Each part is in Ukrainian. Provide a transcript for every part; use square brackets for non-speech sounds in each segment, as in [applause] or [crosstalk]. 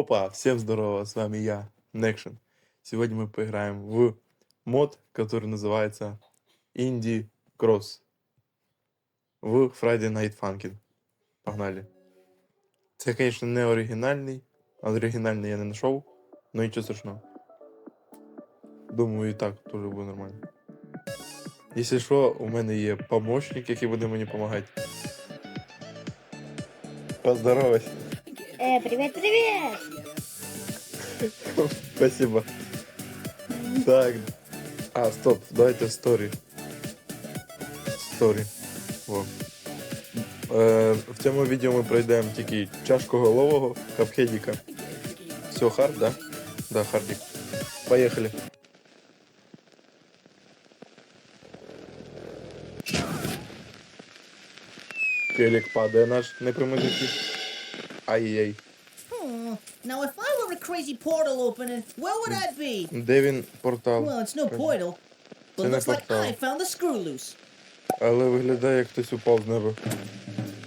Хопа, всем здорово, с вами я, Некшен. Сегодня мы поиграем в мод, который называется Indie Cross в Friday Night Funkin'. Погнали. Це, конечно, не оригінальний, а оригінальний я не знайшов, но нічого страшного. Думаю, і так теж буде нормально. Якщо що, у мене є помощник, який буде мені допомагати. Поздоровайся. Э, привет, привет! [laughs] Спасибо. Так. А, стоп, давайте в сторі. Сторі. Во. Е, в цьому відео ми пройдемо тільки чашкоголового капхедіка. Все, хард, да? Да, хардик. Поехали. Келік падає наш непримиритий. Ай-яй. Hmm. Now, if I were a crazy portal opening, where would I be? Де він портал? Well, it's no portal. But Це не looks like портал. I found the screw loose. Але виглядає, як хтось упав з неба.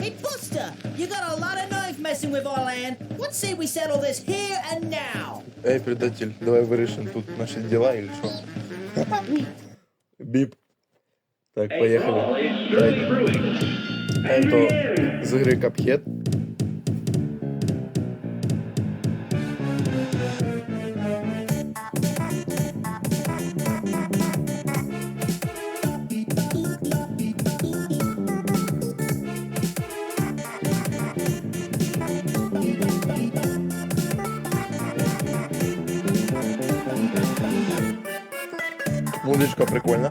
Hey, Buster, you got a lot of knife messing with our land. What say we settle this here and now? Ей, предатель, давай вирішимо тут наші діла или що? Біп. Так, поїхали. Это з гри Cuphead. Музичка прикольна.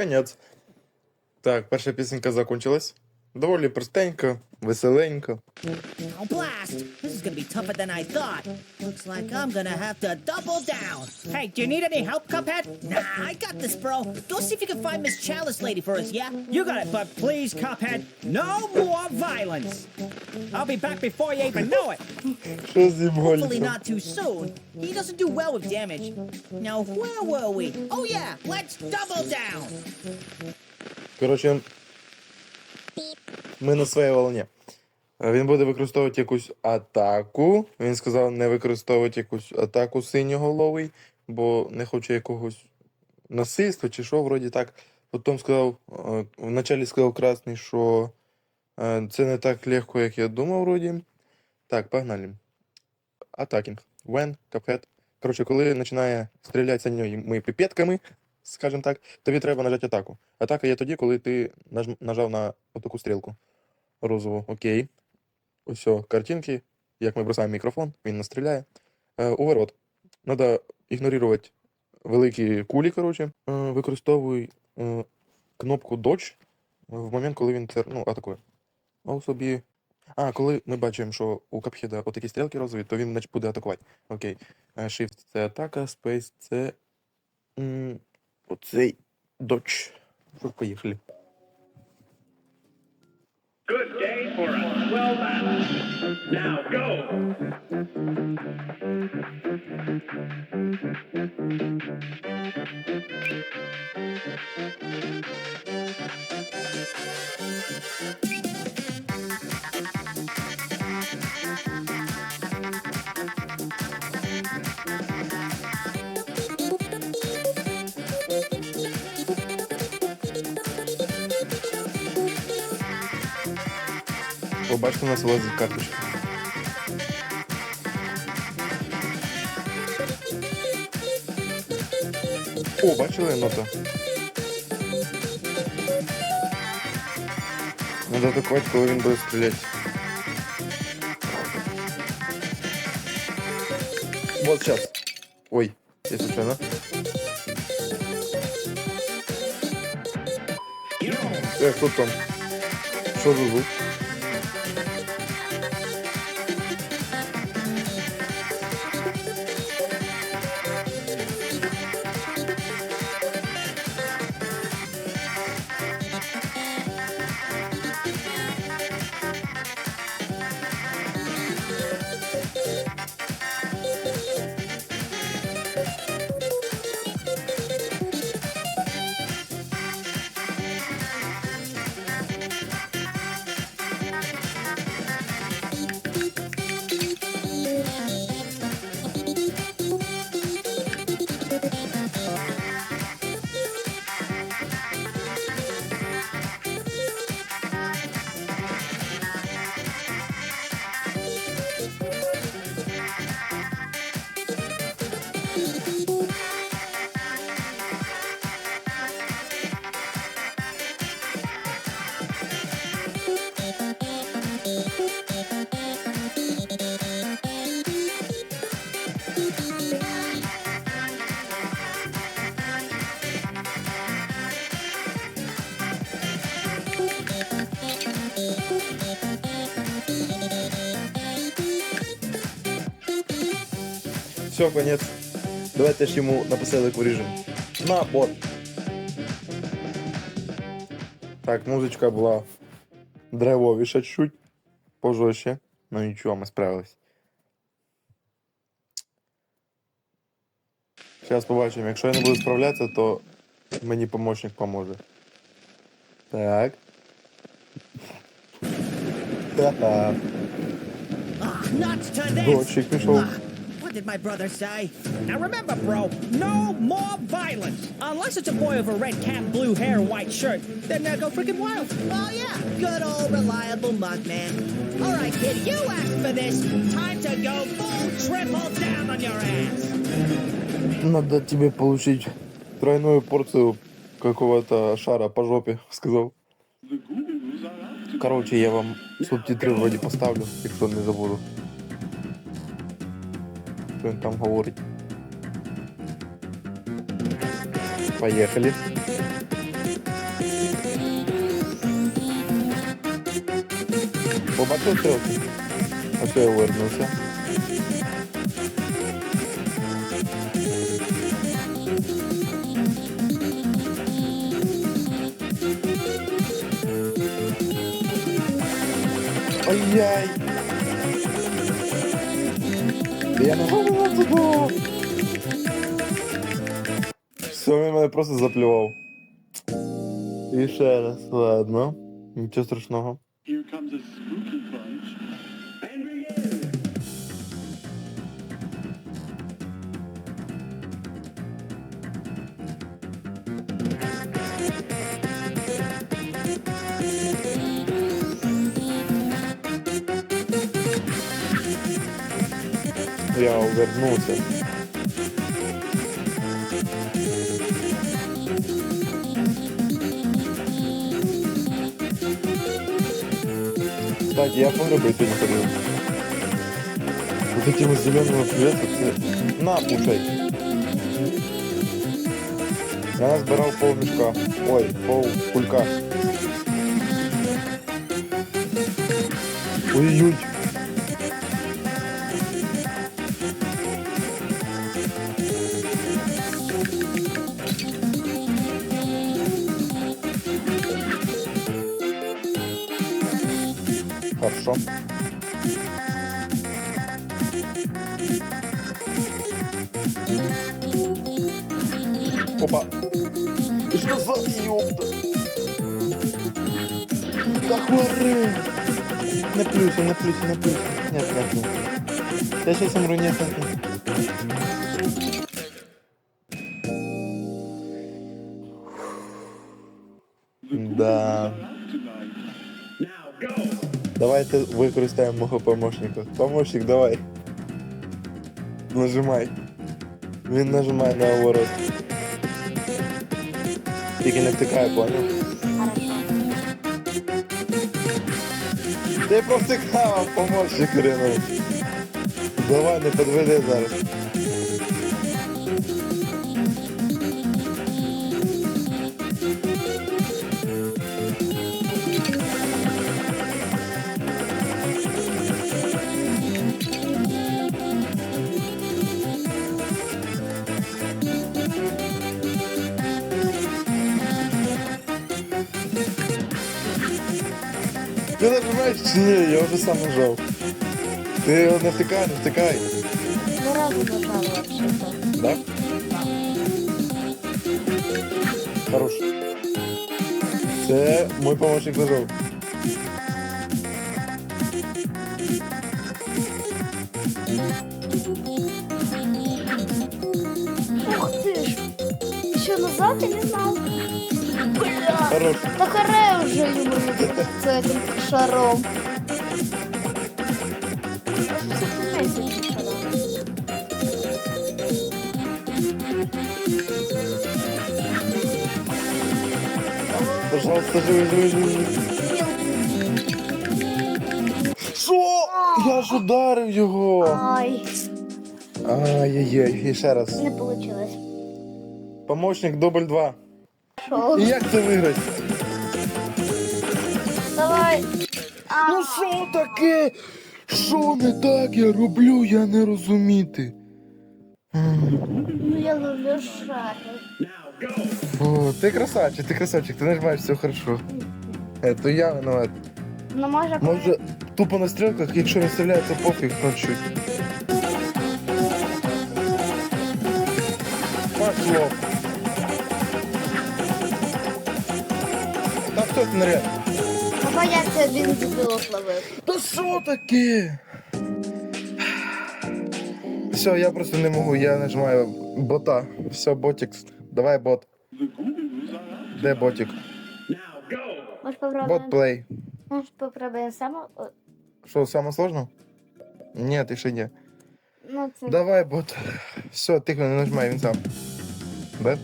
Конець. Так, перша пісенька закончилась. Доволі простенько, веселенько. Oh, blast! This is gonna be tougher than I thought. Looks like I'm gonna have to double down. Hey, do you need any help, Cuphead? Nah, I got this, bro. Go see if you can find Miss Chalice Lady for us, yeah? You got it, but please, Cuphead, no more violence. I'll be back before you even know it. Що з ним Hopefully гольцем? not too soon. He doesn't do well with damage. Now, where were we? Oh yeah, let's double down. Коротше, ми на своїй волні. Е, Він буде використовувати якусь атаку. Він сказав не використовувати якусь атаку синьоголовий, бо не хоче якогось насильства чи що, вроді так. Потім сказав, е, вначалі сказав красний, що е, це не так легко, як я думав, вроді. Так, погнали. Атакінг. When, капхет. Коротше, коли починає стріляти синьими піпетками, скажімо так, тобі треба нажати атаку. Атака є тоді, коли ти нажав на отаку стрілку розову. Окей. Ось картинки. Як ми бросаємо мікрофон, він настріляє. Е, уворот. Треба ігнорувати великі кулі, коротше. Е, використовуй е, кнопку Dodge в момент, коли він ну, атакує. А собі. А, коли ми бачимо, що у Капхеда отакі стрілки розові, то він буде атакувати. Окей. Е, Shift це атака, Space це. м, Оцей Dodge. Поїхали. Good day for us. Well done. Now go. О, бачите, у нас вилазить карточка. О, бачили нота? Надо атакувати, коли він буде стріляти. Вот сейчас. Ой, я случайно. Эх, кто там? Что за звук? Все, конец. Давайте ж йому на поселок режим. На, бот. Так, музичка була драйвовіша чуть. Пожорстче. Ну нічого, ми справились. Зараз побачимо. Якщо я не буду справлятися, то мені помощник поможе. Так. Ха-ха. Ah, nuts to this! Дощик пішов. Ah, what did my brother say? Now remember, bro, no more violence. Unless it's a boy a red cap, blue hair, white shirt. Then uh, go freaking wild. Oh, yeah, good old reliable mug man. All right, kid, you asked for this. Time to go full triple down on your ass. Надо тебе получить тройную порцию какого-то шара по жопе, сказал. Короче, я вам субтитри вроде поставлю, якщо не забуду. Що він там говорить. Поехали. Побачив стрілки? А що я вернувся? Ай-яй! Все, він мене просто заплював. І ще раз, ладно. Нічого страшного. я вернуся. Так, я погреби ты находил. Вот этим зеленым цветом все. На, кушай. Я назбирав пол мішка. Ой, пол кулька. Ой-ой-ой. Хорошо. Опа. Что за ёпта? Да хвори! Не плюйся, не плюйся, не плюйся. Нет, нет, нет. Я сейчас умру, нет, нет, нет. Використаємо мого помощника. Помощник, давай. Нажимай. Він нажимає на оборот. Тільки не втикає, понял? Ти повтикав, помощник ринув. Давай, не підведи зараз. Ні? Я вже сам нажав. Ти його не втикай, не втикай. Два раза нажала вообще-то. Да? Хорош. Це мой помощник нажав. Ух ты ж. Еще назад я не знал. Бля. Хорош. Да харе уже ему с этим шаром. Просто всё с этим шаром. Пожалуйста, живи, живи, живи. живи. Що? Я ж ударив його. Ай, Ай-яй-яй, і ще раз. не получилось. Помощник дубль 2. Шо? І як це виграти? Давай. А, Ну що таке? Що не так я роблю, я не розуміти. ну я люблю шарик. О, ти красавчик, ти красавчик, ти нажимаєш все хорошо. Это я виноват. Ну може, Може, тупо на стрілках, якщо виставляє, то пофіг на чуть. Пошло. Хто ти наряд? ну бояться він дебілок ловив. Та що таке? Все, я просто не можу, я нажимаю бота. Все, ботик. Давай бот. Де ботик? Бот плей. Може попробуємо само? Що, саме сложно? Ні, ти ще ні. Ну це... Давай, бот. Все, тихо, не нажимай, він сам. Да?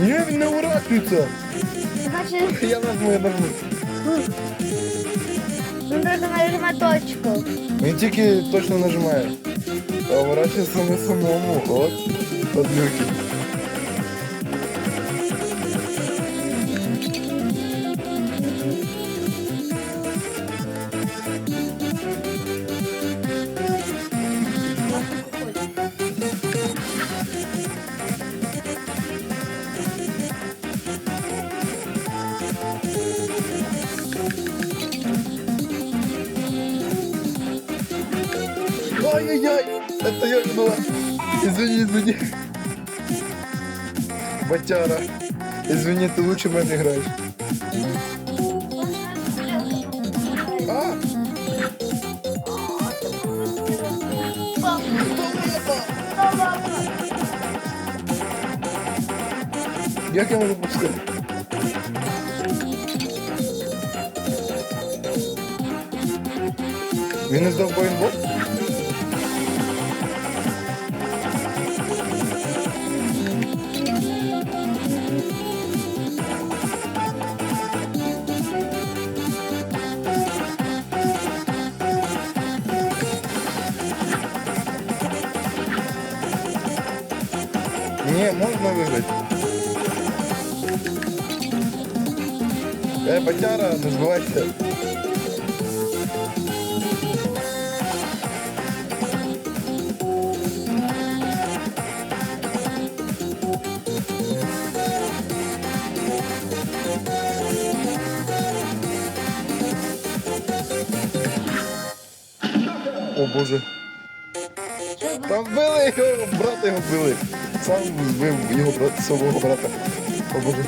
Ні, він не уворачується. Значить, Я нажму, я нажму. він треба нажимати точку. Він тільки точно нажимає. А уворачується не самому. От. От люки. Ай-яй-яй! Это я виноват. Извини, извини. Батяра. Извини, ты лучше мене граєш. А! Як я можу пускати? Він не здав боїнбол? Ні, можна виграти. Е, Батяра, не збивайся. О боже. Там били його, брата його били. Сам вбив його брата, свого брата. О боже.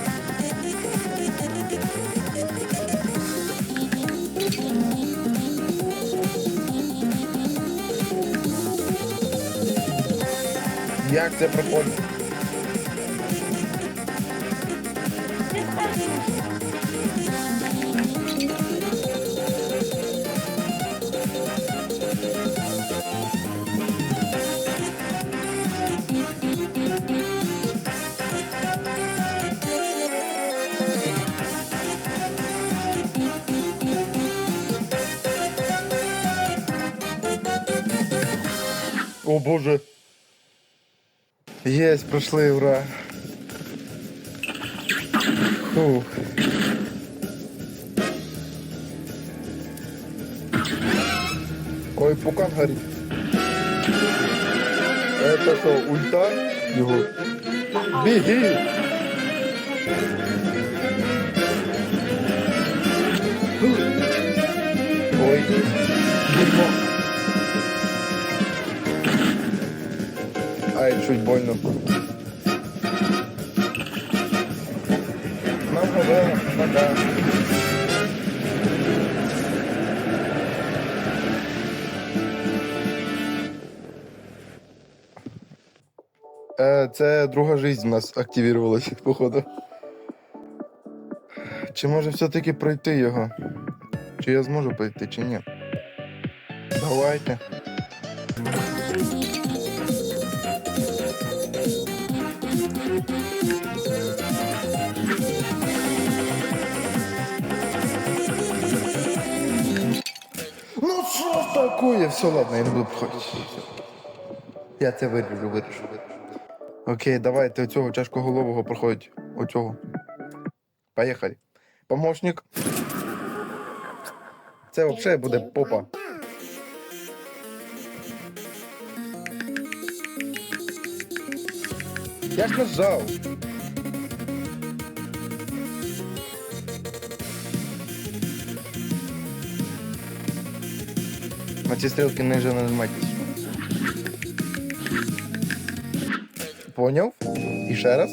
Як це проходить? О боже. Єсть, пройшли, ура. Фух. Ой, пукан горить. Это що, ульта? Його. Біги! Ой, дерьмо. Ай, чуть больно. Нам повела, нога. Е, це друга жизнь у нас активувалася, походу. Чи може все-таки пройти його? Чи я зможу пройти, чи ні? Давайте. Що? Все, ладно, я не буду проходити. Я це виріжу, виріжу. Окей, давайте оцього чашкоголового проходить. Оцього. Поїхали. Помощник. Це взагалі буде попа. Я ж нажав. На ці стрілки не нажимайтесь. Поняв? І ще раз.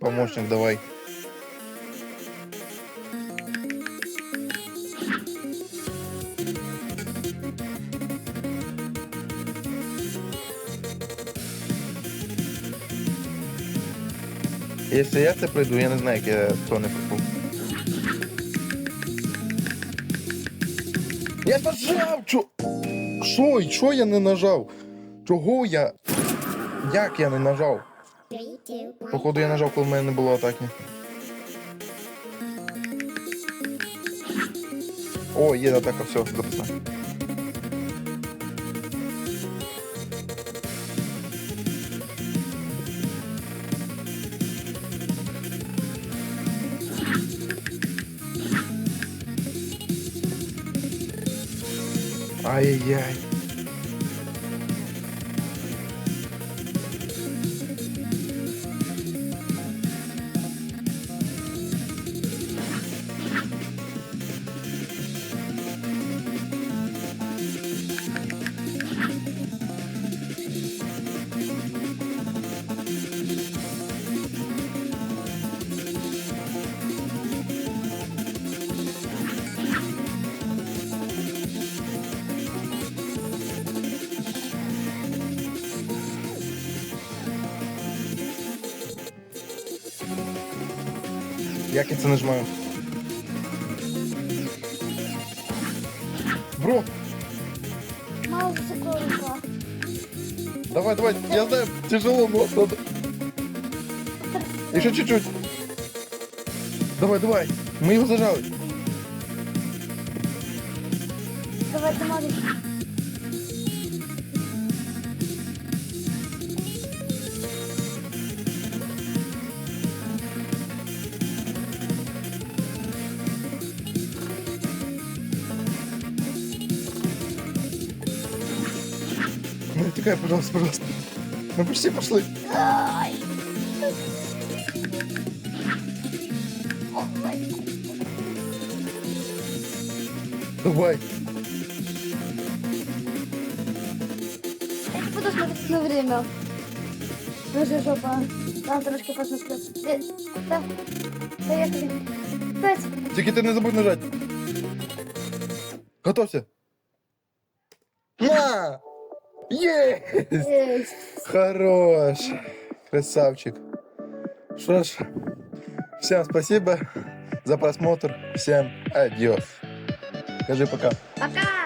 Помощник, давай. Якщо я це пройду, я не знаю, як я то не пройду. Я нажав! Чо? Що? Що я не нажав? Чого я? Як я не нажав? Походу я нажав, коли в мене не було атаки. О, є атака, все, записна. Ай-яй-яй. Як я це нажимаю? Бро, Мало рука. давай, давай, я знаю, тяжело, но надо. Еще чуть-чуть. Давай, давай. Мы его зажали. Давай, ти можеш. Ну, тикай, пожалуйста, пожалуйста. Мы почти пошли. Давай. Я буду смотреть на время. Ну же жопа. Там трошки посмотреть. Э, Да. Поехали. Пять. Тільки ти не забудь нажати. Готовся. Є! Хорош. Красавчик. Что ж, всем спасибо за просмотр. Всем адьос. Скажи пока. Пока.